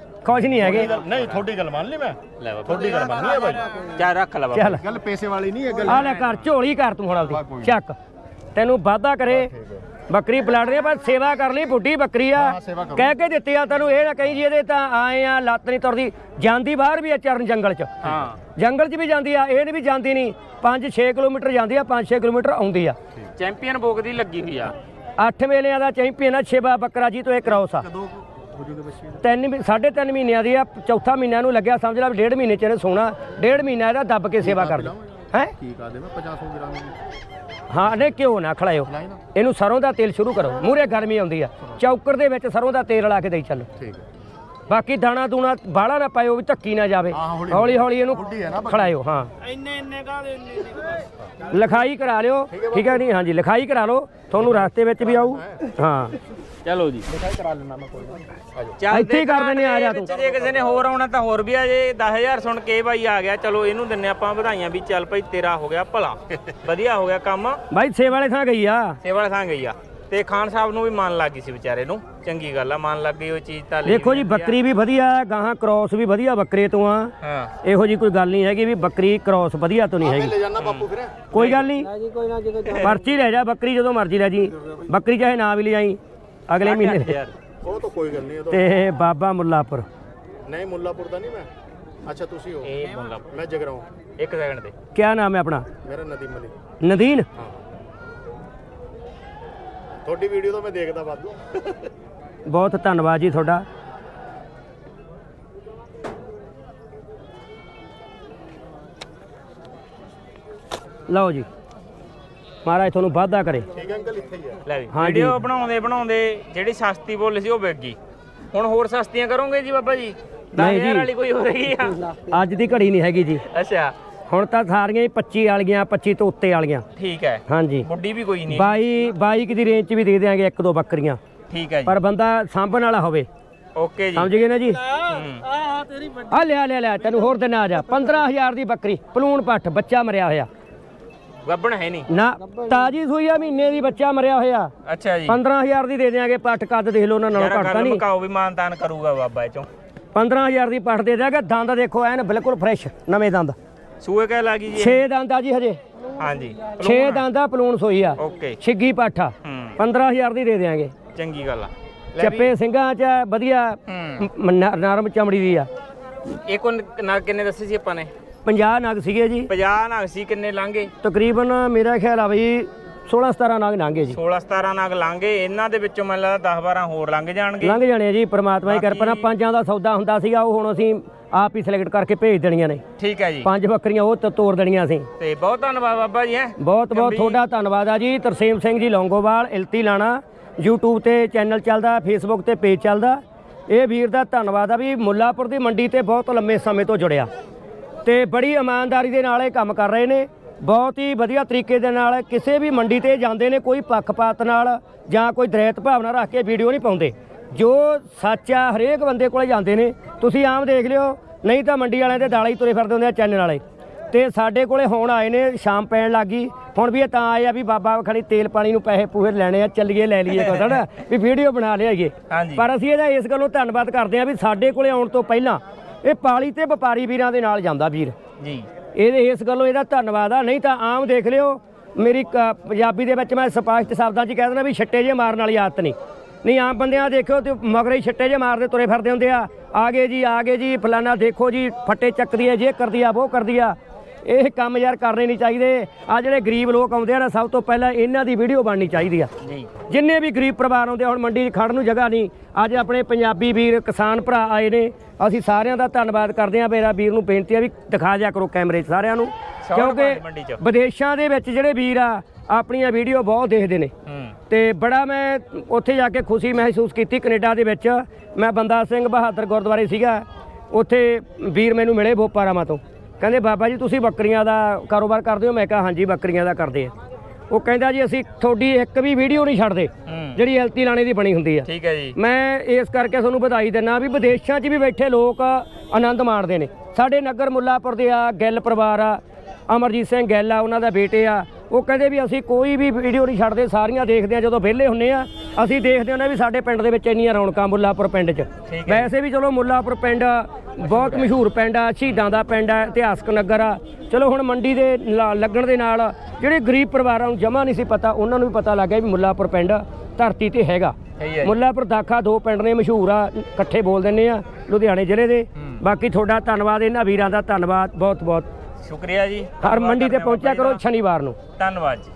ਖੁਸ਼ ਨਹੀਂ ਹੈਗੇ। ਨਹੀਂ ਥੋੜੀ ਗੱਲ ਮੰਨ ਲਈ ਮੈਂ। ਲੈ ਬਾਬਾ। ਥੋੜੀ ਗੱਲ ਮੰਨ ਲਈ ਬਾਈ। ਚਾ ਰੱਖ ਲੈ ਗੱਲ ਪੈਸੇ ਵਾਲੀ ਨਹੀਂ ਹੈ ਗੱਲ। ਆ ਲੈ ਕਰ ਝੋਲੀ ਕਰ ਤੂੰ ਹੁਣ ਆਪਦੀ। ਚੱਕ। ਤੈਨੂੰ ਵਾਦਾ ਕਰੇ। ਬੱਕਰੀ ਪਲਾੜ ਰਹੀ ਪਰ ਸੇਵਾ ਕਰ ਲਈ ਬੁੱਢੀ ਬੱਕਰੀ ਆ। ਕਹਿ ਕੇ ਦਿੱਤੀ ਆ ਤੈਨੂੰ ਇਹ ਨਾ ਕਹੀ ਜੀ ਇਹਦੇ ਤਾਂ ਆਏ ਆ ਲੱਤ ਨਹੀਂ ਤੁਰਦੀ। ਜਾਂਦੀ ਬਾਹਰ ਵੀ ਆ ਚਰਨ ਜੰਗਲ 'ਚ। ਹਾਂ। ਜੰਗਲ 'ਚ ਵੀ ਜਾਂਦੀ ਆ ਇਹ ਵੀ ਜਾਂਦੀ ਨਹੀਂ 5-6 ਕਿਲੋਮੀਟਰ ਜਾਂਦੀ ਆ 5-6 ਕਿਲੋਮੀਟਰ ਆਉਂਦੀ ਆ। ਚੈਂਪੀਅਨ ਬੋਗ ਦੀ ਲੱਗੀ ਹੋਈ ਆ। 8 ਮੇਲਿਆਂ ਦਾ ਚੈਂਪੀਅਨ ਆ ਛੇਵਾ ਬੱਕਰਾ ਜੀ ਤੋਂ ਇਹ ਕਰਾਉਸ ਆ। ਤਿੰਨ ਸਾਢੇ ਤਿੰਨ ਮਹੀਨਿਆਂ ਦੀ ਆ ਚੌਥਾ ਮਹੀਨਾ ਨੂੰ ਲੱਗਿਆ ਸਮਝ ਲਾ ਵੀ ਡੇਢ ਮਹੀਨੇ ਚ ਇਹਨੇ ਸੋਣਾ ਡੇਢ ਮਹੀਨਾ ਇਹਦਾ ਦੱਬ ਕੇ ਸੇਵਾ ਕਰ ਲਓ ਹੈ? ਕੀ ਕਾ ਦੇਵਾਂ 50 ਗ੍ਰਾਮ ਹਾਂ। ਨੇ ਕਿਉਂ ਨਾ। ਖੜਾਇਓ ਇਹਨੂੰ ਸਰੋਂ ਦਾ ਤੇਲ ਸ਼ੁਰੂ ਕਰੋ। ਮੂਰੇ ਗਰਮੀ ਆਉਂਦੀ ਆ। ਚੌਕਰ ਦੇ ਵਿੱਚ ਸਰੋਂ ਦਾ ਤੇਲ ਲਾ ਕੇ ਦੇਈ ਚੱਲੋ। ਠੀਕ ਬਾਕੀ ਦਾਣਾ ਦੂਣਾ ਬਾਹਲਾ ਨਾ ਪਾਇਓ ਵੀ ਧੱਕੀ ਨਾ ਜਾਵੇ। ਹੌਲੀ- ਹੌਲੀ ਇਹਨੂੰ ਖੜਾਇਓ ਹਾਂ। ਇੰਨੇ ਇੰਨੇ ਕਾਹਦੇ ਇੰਨੇ ਇੰਨੇ ਬਸ ਲਿਖਾਈ ਕਰਾ ਲਿਓ ਠੀਕ ਹੈ ਨਹੀਂ? ਹਾਂਜੀ ਲਿਖਾਈ ਕਰਾ ਲਓ ਤੁਹਾਨੂੰ ਰਸਤੇ ਵਿੱਚ ਵੀ ਆਊ। ਹਾਂ। ਚਲੋ ਜੀ। ਚੱਲ ਇੱਥੇ ਹੀ ਕਰ ਦਿੰਦੇ ਆ, ਜਾ ਤੂੰ। ਜੇ ਕਿਸੇ ਨੇ ਹੋਰ ਆਉਣਾ ਤਾਂ ਹੋਰ ਵੀ ਆ ਜੇ। 10000 ਸੁਣ ਕੇ ਬਾਈ ਆ ਗਿਆ। ਚਲੋ ਇਹਨੂੰ ਦਿੰਨੇ ਆਪਾਂ ਵਧਾਈਆਂ ਵੀ। ਚੱਲ ਭਾਈ ਤੇਰਾ ਹੋ ਗਿਆ ਭਲਾ। ਵਧੀਆ ਹੋ ਗਿਆ ਕੰਮ। ਬਾਈ ਸੇਵਾ ਥਾਂ ਗਈ ਆ। ਸੇਵਾ ਥਾਂ ਗਈ ਆ। ਤੇ ਖਾਨ ਸਾਹਿਬ ਨੂੰ ਵੀ ਮਾਨ ਲੱਗ ਸੀ ਵਿਚਾਰੇ ਨੂੰ। ਚੰਗੀ ਗੱਲ ਆ ਮਾਨ ਲੱਗ ਉਹ ਚੀਜ਼ ਤਾਂ ਦੇਖੋ ਜੀ ਬੱਕਰੀ ਵੀ ਵਧੀਆ ਹੈ, ਗਾਹਾਂ ਕ੍ਰੋਸ ਵੀ ਵਧੀਆ ਬੱਕਰੇ ਤੋਂ ਆ। ਹਾਂ। ਇਹੋ ਜੀ ਕੋਈ ਗੱਲ ਨਹੀਂ ਹੈਗੀ ਵੀ ਬੱਕਰੀ ਕ੍ਰੋਸ ਵਧੀਆ ਤੋਂ ਨਹੀਂ ਹੈਗੀ। ਕੋਈ ਗੱਲ ਨਹੀਂ। ਜਦੋਂ ਪਰਚੀ ਲੈ ਜਾ ਬੱਕਰੀ ਜਦੋਂ ਮਰਜ਼ੀ ਲੈ ਜੀ। ਬੱਕਰੀ ਚਾਹੇ ਨਾ ਵੀ ਲਿਜਾਈ ਅਗਲੇ ਮਹੀਨੇ ਯਾਰ। ਤੇ ਬਾਬਾ ਮੁੱਲਾਪੁਰ। ਤਾਂ ਨਹੀਂ ਮੁੱਲਾਪੁਰ ਦਾ ਨਹੀਂ ਮੈਂ। ਅੱਛਾ ਤੁਸੀਂ ਹੋ। ਮੈਂ ਜਗਰਾਉਂ। ਇੱਕ ਸੈਕਿੰਡ ਦੇ ਕਿਆ ਨਾਮ ਹੈ ਆਪਣਾ? ਮੇਰਾ ਨਦੀਮ ਅਲੀ। ਨਦੀਨ? ਤੁਹਾਡੀ ਵੀਡੀਓ ਤਾਂ ਮੈਂ ਦੇਖਦਾ ਵਾਧੂ। ਬਹੁਤ ਧੰਨਵਾਦ ਜੀ ਤੁਹਾਡਾ। ਲਓ ਜੀ ਮਹਾਰਾਜ ਤੁਹਾਨੂੰ ਵਾਧਾ ਕਰੇ। ਠੀਕ ਅੰਕਲ ਇੱਥੇ ਹੀ ਆ ਲੈ ਵੀ ਵੀਡੀਓ ਬਣਾਉਂਦੇ ਬਣਾਉਂਦੇ ਜਿਹੜੀ ਸਸਤੀ ਬੋਲੀ ਸੀ ਉਹ ਵਿਕ ਗਈ। ਹੁਣ ਹੋਰ ਸਸਤੀਆਂ ਕਰੋਗੇ ਜੀ ਬਾਬਾ ਜੀ? ਨਹੀਂ ਜੀ। ਅੱਜ ਦੀ ਘੜੀ ਨਹੀਂ ਹੈਗੀ ਜੀ। ਅੱਛਾ। ਹੁਣ ਤਾਂ ਸਾਰੀਆਂ ਹੀ 25 ਵਾਲੀਆਂ 25 ਤੋਂ ਉੱਤੇ ਵਾਲੀਆਂ। ਠੀਕ ਹੈ। ਹਾਂਜੀ। ਬੁੱਢੀ ਵੀ ਕੋਈ ਨਹੀਂ। 22 22 ਦੀ ਰੇਂਜ 'ਚ ਵੀ ਦੇ ਦਿਆਂਗੇ ਇੱਕ ਦੋ ਬੱਕਰੀਆਂ। ਠੀਕ ਹੈ ਜੀ। ਪਰ ਬੰਦਾ ਸਾਂਭਣ ਵਾਲਾ ਹੋਵੇ। ਓਕੇ ਜੀ। ਸਮਝ ਗਏ ਨਾ ਜੀ? ਆਹ ਤੇਰੀ ਵੱਡੀ। ਆ ਲਿਆ ਲਿਆ ਲਿਆ ਤੈਨੂੰ ਹੋਰ ਦਿਨ ਆ ਜਾ। 15000 ਦੀ ਬੱਕਰੀ ਪਲੂਣ ਪੱਠ ਬੱਚਾ ਮਰਿਆ ਹੋਇਆ। ਗੱਬਣ ਹੈ ਨਹੀਂ। ਨਾ ਤਾਜੀ ਸੂਈ ਆ ਮਹੀਨੇ ਦੀ ਬੱਚਾ ਮਰਿਆ ਹੋਇਆ। ਅੱਛਾ ਜੀ। 15000 ਦੀ ਦੇ ਦਿਆਂਗੇ ਪੱਠ ਕੱਦ ਦੇਖ ਲਓ ਉਹਨਾਂ ਨਾਲੋਂ ਯਾਰ ਘੱਟ ਤਾਂ ਗੱਲ ਨਹੀਂ। ਮੁਕਾਓ ਵੀ ਮਾਨਤਾਨ ਕਰੂਗਾ ਬਾਬਾ ਇਹ ਚੋਂ। 15000 ਦੀ ਪੱਠ ਦੇ ਦਿਆਂਗੇ। ਦੰਦ ਦੇਖੋ ਐਨ ਬਿਲਕੁਲ ਫਰੈਸ਼ ਨਵੇਂ ਦੰਦ। ਸੂਏ ਕਹਿ ਲੱਗੀ ਜੀ 6 ਦੰਦ ਆ ਜੀ ਹਜੇ। ਹਾਂਜੀ। 6 ਦੰਦ ਆ ਪਲੂਣ ਸੋਈ ਆ। ਓਕੇ। ਛਿੱਗੀ ਪੱਠ ਆ। ਹੂੰ। 15000 ਦੀ ਦੇ ਦਿਆਂਗੇ। ਚੰਗੀ ਗੱਲ ਆ। ਲੈ ਚੱਪੇ ਸਿੰਘਾਂ 'ਚ ਵਧੀਆ। ਨਰਮ ਚਮੜੀ ਦੀ ਆ। ਇਹ ਕੋ ਨਾ ਕਿੰਨੇ ਦੱਸੇ ਸੀ ਆਪਾਂ ਨੇ? 50 ਨਗ ਸੀਗੇ ਜੀ। 50 ਨਗ ਸੀ ਕਿੰਨੇ ਲਾਂਗੇ ਤਕਰੀਬਨ ਮੇਰਾ ਖਿਆਲ ਆ ਬਈ 16 17 ਨਗ ਲੰਘੇ ਜੀ। 16 17 ਨਗ ਲਾਂਗੇ ਇਹਨਾਂ ਦੇ ਵਿੱਚੋਂ ਮੈਨੂੰ ਲੱਗਦਾ 10 12 ਹੋਰ ਲੰਘ ਜਾਣਗੇ। ਲੰਘ ਜਾਣੇ ਆ ਜੀ ਪ੍ਰਮਾਤਮਾ ਦੀ ਕਿਰਪਾ ਨਾਲ ਪੰਜਾਂ ਦਾ ਸੌਦਾ ਹੁੰਦਾ ਸੀਗਾ ਉਹ ਹੁਣ ਅਸੀਂ ਆਪ ਹੀ ਸਿਲੈਕਟ ਕਰਕੇ ਭੇਜ ਦੇਣੀਆਂ ਨੇ। ਠੀਕ ਹੈ ਜੀ। ਪੰਜ ਬੱਕਰੀਆਂ ਉਹ ਤ- ਤੋੜ ਦੇਣੀਆਂ ਸੀ ਤੇ ਬਹੁਤ ਧੰਨਵਾਦ ਬਾਬਾ ਜੀ ਹੈ। ਬਹੁਤ ਬਹੁਤ ਤੁਹਾਡਾ ਧੰਨਵਾਦ ਆ ਜੀ। ਤਰਸੇਮ ਸਿੰਘ ਜੀ ਲੌਂਗੋਵਾਲ ਇਲਤੀ ਲਾਣਾ YouTube ਤੇ ਚੈਨਲ ਚੱਲਦਾ Facebook ਤੇ ਪੇਜ ਚੱਲਦਾ। ਇਹ ਵੀਰ ਦਾ ਧੰਨਵਾਦ ਆ ਵੀ ਮੁੱਲਾਪੁਰ ਦੀ ਮੰਡੀ ਤੇ ਬਹੁਤ ਲੰਮੇ ਸਮੇਂ ਤੋਂ ਜੁੜਿਆ। ਤੇ ਬੜੀ ਇਮਾਨਦਾਰੀ ਦੇ ਨਾਲ ਇਹ ਕੰਮ ਕਰ ਰਹੇ ਨੇ। ਬਹੁਤ ਹੀ ਵਧੀਆ ਤਰੀਕੇ ਦੇ ਨਾਲ ਕਿਸੇ ਵੀ ਮੰਡੀ ਤੇ ਜਾਂਦੇ ਨੇ ਕੋਈ ਪੱਖਪਾਤ ਨਾਲ ਜਾਂ ਕੋਈ ਦ੍ਰੇਤ ਭਾਵਨਾ ਰੱਖ ਕੇ ਵੀਡੀਓ ਨਹੀਂ ਪਾਉਂਦੇ। ਜੋ ਸੱਚ ਆ ਹਰੇਕ ਬੰਦੇ ਕੋਲੇ ਜਾਂਦੇ ਨੇ। ਤੁਸੀਂ ਆਮ ਦੇਖ ਲਿਓ ਨਹੀਂ ਤਾਂ ਮੰਡੀ ਵਾਲਿਆਂ ਦੇ ਦਾਲੇ ਹੀ ਤੁਰੇ ਫਿਰਦੇ ਹੁੰਦੇ ਆ ਚੈਨਲ ਵਾਲੇ। ਤੇ ਸਾਡੇ ਕੋਲੇ ਹੁਣ ਆਏ ਨੇ ਸ਼ਾਮ ਪੈਣ ਲੱਗੀ ਹੁਣ ਵੀ ਇਹ ਤਾਂ ਆਏ ਆ ਵੀ ਬਾਬਾ ਖੜੀ ਤੇਲ ਪਾਣੀ ਨੂੰ ਪੈਸੇ ਪੂਹੇ ਲੈਣੇ ਆ ਚੱਲੀਏ ਲੈ ਲਈਏ ਕੋਈ ਨਾ ਵੀ ਵੀਡੀਓ ਬਣਾ ਲਿਆਈਏ। ਪਰ ਅਸੀਂ ਇਹਦਾ ਇਸ ਗੱਲੋਂ ਧੰਨਵਾਦ ਕਰਦੇ ਆ ਵੀ ਸਾਡੇ ਕੋਲੇ ਆਉਣ ਤੋਂ ਪਹਿਲਾਂ ਇਹ ਪਾਲੀ ਤੇ ਵਪਾਰੀ ਵੀਰਾਂ ਦੇ ਨਾਲ ਜਾਂਦਾ ਵੀਰ। ਜੀ। ਇਹਦੇ ਇਸ ਗੱਲੋਂ ਇਹਦਾ ਧੰਨਵਾਦ ਆ। ਨਹੀਂ ਤਾਂ ਆਮ ਦੇਖ ਲਿਓ ਮੇਰੀ ਪੰਜਾਬੀ ਦੇ ਵਿੱਚ ਮੈਂ ਸਪਸ਼ਟ ਸ਼ਬਦਾਂ 'ਚ ਕਹਿ ਦਿੰਦਾ ਵੀ ਛੱਟੇ ਜੇ ਮਾਰਨ ਵਾਲੀ ਆਦਤ ਨਹੀਂ। ਨਹੀਂ ਆਮ ਬੰਦਿਆਂ ਦੇਖਿਓ ਤੇ ਮਗਰੇ ਛੱਟੇ ਜੇ ਮਾਰਦੇ ਤੁਰੇ ਫਿਰਦੇ ਹੁੰਦੇ ਆ। ਆਗੇ ਜੀ ਆਗੇ ਜੀ ਫਲਾਨਾ ਦੇਖੋ ਜੀ ਫੱਟੇ ਚੱਕਦੀ ਹੈ ਜੇ ਕਰਦੀ ਆ ਉਹ ਕਰਦੀ ਆ। ਇਹ ਕੰਮ ਯਾਰ ਕਰਨੇ ਨਹੀਂ ਚਾਹੀਦੇ। ਆ ਜਿਹੜੇ ਗਰੀਬ ਲੋਕ ਆਉਂਦੇ ਆ ਨਾ ਸਭ ਤੋਂ ਪਹਿਲਾਂ ਇਹਨਾਂ ਦੀ ਵੀਡੀਓ ਬਣਨੀ ਚਾਹੀਦੀ ਆ। ਜਿੰਨੇ ਵੀ ਗਰੀਬ ਪਰਿਵਾਰ ਆਉਂਦੇ ਆ, ਹੁਣ ਮੰਡੀ 'ਚ ਖੜਨ ਨੂੰ ਜਗ੍ਹਾ ਨਹੀਂ। ਅੱਜ ਆਪਣੇ ਪੰਜਾਬੀ ਵੀਰ ਕਿਸਾਨ ਭਰਾ ਆਏ ਨੇ ਅਸੀਂ ਸਾਰਿਆਂ ਦਾ ਧੰਨਵਾਦ ਕਰਦੇ ਹਾਂ ਮੇਰਾ ਵੀਰ ਨੂੰ ਬੇਨਤੀ ਆ ਵੀ ਦਿਖਾ ਦਿਆ ਕਰੋ ਕੈਮਰੇ 'ਚ ਸਾਰਿਆਂ ਨੂੰ 'ਚ। ਕਿਉਂਕਿ ਵਿਦੇਸ਼ਾਂ ਦੇ ਵਿੱਚ ਜਿਹੜੇ ਵੀਰ ਆ ਆਪਣੀਆਂ ਵੀਡੀਓ ਬਹੁਤ ਦੇਖਦੇ ਨੇ। ਤੇ ਬੜਾ ਮੈਂ ਉੱਥੇ ਜਾ ਕੇ ਖੁਸ਼ੀ ਮਹਿਸੂਸ ਕੀਤੀ ਕੈਨੇਡਾ ਦੇ ਵਿੱਚ। ਮੈਂ ਬੰਦਾ ਸਿੰਘ ਬਹਾਦਰ ਗੁਰਦੁਆਰੇ ਸੀਗਾ ਉੱਥੇ ਵੀਰ ਮੈਨੂੰ ਮਿਲੇ ਬੋਪਾਰਾਮਾ ਤੋਂ। ਕਹਿੰਦੇ ਬਾਬਾ ਜੀ ਤੁਸੀਂ ਬੱਕਰੀਆਂ ਦਾ ਕਾਰੋਬਾਰ ਕਰਦੇ ਹੋ? ਮੈਂ ਕਿਹਾ ਹਾਂਜੀ ਬੱਕਰੀਆਂ ਦਾ ਕਰਦੇ ਆ ਉਹ ਕਹਿੰਦਾ ਜੀ ਅਸੀਂ ਤੁਹਾਡੀ ਇੱਕ ਵੀ ਵੀਡੀਓ ਨਹੀਂ ਛੱਡਦੇ। ਜਿਹੜੀ ਐਲਤੀ ਲਾਣੇ ਦੀ ਬਣੀ ਹੁੰਦੀ ਆ। ਠੀਕ ਹੈ ਜੀ। ਮੈਂ ਇਸ ਕਰਕੇ ਤੁਹਾਨੂੰ ਵਧਾਈ ਦਿੰਦਾ ਵੀ ਵਿਦੇਸ਼ਾਂ 'ਚ ਵੀ ਬੈਠੇ ਲੋਕ ਆਨੰਦ ਮਾਣਦੇ ਨੇ। ਸਾਡੇ ਨਗਰ ਮੁੱਲਾਪੁਰ ਦੇ ਆ ਗਿੱਲ ਪਰਿਵਾਰ ਆ ਅਮਰਜੀਤ ਸਿੰਘ ਗਿੱਲ ਆ ਉਹਨਾਂ ਦਾ ਬੇਟੇ ਆ। ਉਹ ਕਹਿੰਦੇ ਵੀ ਅਸੀਂ ਕੋਈ ਵੀ ਵੀਡੀਓ ਨਹੀਂ ਛੱਡਦੇ ਸਾਰੀਆਂ ਦੇਖਦੇ ਆ ਜਦੋਂ ਵਿਹਲੇ ਹੁੰਨੇ ਆ ਅਸੀਂ ਦੇਖਦੇ ਹੁੰਨੇ ਵੀ ਸਾਡੇ ਪਿੰਡ ਦੇ ਵਿੱਚ ਇੰਨੀਆਂ ਰੌਣਕਾਂ ਮੁੱਲਾਪੁਰ ਪਿੰਡ 'ਚ। ਵੈਸੇ ਵੀ ਚਲੋ ਮੁੱਲਾਪੁਰ ਪਿੰਡ ਬਹੁਤ ਮਸ਼ਹੂਰ ਪਿੰਡ ਆ ਸ਼ਹੀਦਾਂ ਦਾ ਪਿੰਡ ਆ ਇਤਿਹਾਸਕ ਨਗਰ ਆ। ਚਲੋ ਹੁਣ ਮੰਡੀ ਦੇ ਲੱਗਣ ਦੇ ਨਾਲ ਜਿਹੜੇ ਗਰੀਬ ਪਰਿਵਾਰਾਂ ਨੂੰ ਜਮਾ ਨਹੀਂ ਸੀ ਪਤਾ ਉਹਨਾਂ ਨੂੰ ਵੀ ਪਤਾ ਲੱਗ ਗਿਆ ਵੀ ਮੁੱਲਾਪੁਰ ਪਿੰਡ ਧਰਤੀ ਤੇ ਹੈਗਾ। ਮੁੱਲਾਪੁਰ ਦਾਖਾ ਦੋ ਪਿੰਡ ਨੇ ਮਸ਼ਹੂਰ ਆ ਇਕੱਠੇ ਬੋਲ ਦਿੰਨੇ ਆ ਲੁਧਿਆਣੇ ਜ਼ਿਲ੍ਹੇ ਦੇ। ਬਾਕੀ ਤੁਹਾਡਾ ਧੰਨਵਾਦ ਇਹਨਾਂ ਵੀਰਾਂ ਦਾ ਧੰਨਵਾਦ ਬਹੁਤ ਬਹੁਤ ਸ਼ੁਕਰੀਆ ਜੀ। ਹਰ ਮੰਡੀ ਤੇ ਪਹੁੰਚਿਆ ਕਰੋ। ਸ਼ਨੀਵਾਰ ਨੂੰ। ਧੰਨਵਾਦ ਜੀ।